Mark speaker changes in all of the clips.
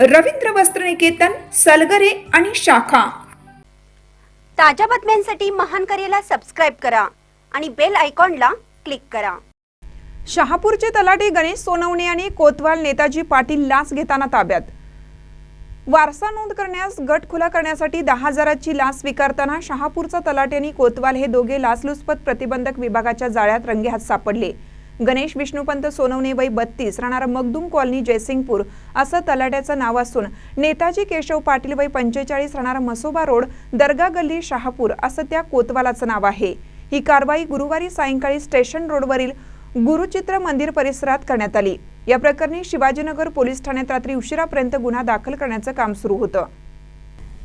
Speaker 1: रवींद्र वस्त्रनिकेतन सलगरे आणि शाखा.
Speaker 2: ताज्या बातम्यांसाठी महान करेला सबस्क्राईब करा आणि बेल आयकॉनला क्लिक करा.
Speaker 3: शहापूरचे तलाठी गणेश सोनवणे आणि कोतवाल नेताजी पाटील लाच घेताना ताब्यात. वारसा नोंद करण्यास गट खुला करण्यासाठी दहा हजाराची लाच स्वीकारताना शहापूरचा तलाठी आणि कोतवाल हे दोघे लाचलुचपत प्रतिबंधक विभागाच्या जाळ्यात रंगेहात सापडले. गणेश विष्णुपंत सोनवणे वय बत्तीस राहणार मगदूम कॉलनी जयसिंगपूर असं तलाट्याचं नाव असून नेताजी केशव पाटील वय पंचेचाळीस राहणार मसोबा रोड दर्गा गल्ली शहापूर असं त्या कोतवालाचं नाव आहे. ही कारवाई गुरुवारी सायंकाळी स्टेशन रोडवरील गुरुचित्र मंदिर परिसरात करण्यात आली. या प्रकरणी शिवाजीनगर पोलीस ठाण्यात रात्री उशिरापर्यंत गुन्हा दाखल करण्याचं काम सुरू होतं.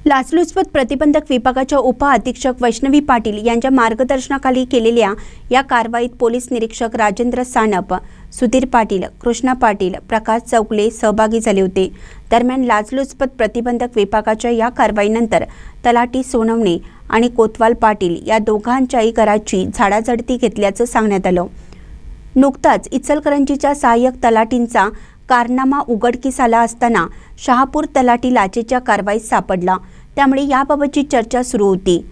Speaker 2: लाचलुचपत प्रतिबंधक विभागाच्या उपअधीक्षक वैष्णवी पाटील यांच्या मार्गदर्शनाखाली केलेल्या या कारवाईत पोलीस निरीक्षक राजेंद्र सानप सुधीर पाटील कृष्णा पाटील प्रकाश चौगले सहभागी झाले होते. दरम्यान लाचलुचपत प्रतिबंधक विभागाच्या या कारवाईनंतर तलाटी सोनवणे आणि कोतवाल पाटील या दोघांच्याही घराची झाडाझडती घेतल्याचं सांगण्यात आलं. नुकताच इचलकरंजीच्या सहाय्यक तलाटींचा कारनामा उघडकीस आला असताना शहापूर तलाठी लाचेच्या कारवाईत सापडला. त्यामुळे याबाबतची चर्चा सुरू होती.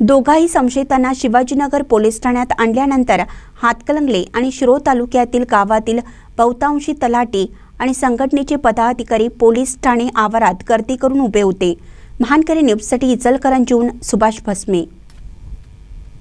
Speaker 2: दोघाही संशयितांना शिवाजीनगर पोलीस ठाण्यात आणल्यानंतर हातकलंगले आणि शिरो तालुक्यातील गावातील बहुतांशी तलाठी आणि संघटनेचे पदाधिकारी पोलीस ठाणे आवारात गर्दी करून उभे होते. महानकरी न्यूजसाठी इचलकरंजीहून सुभाष भस्मे.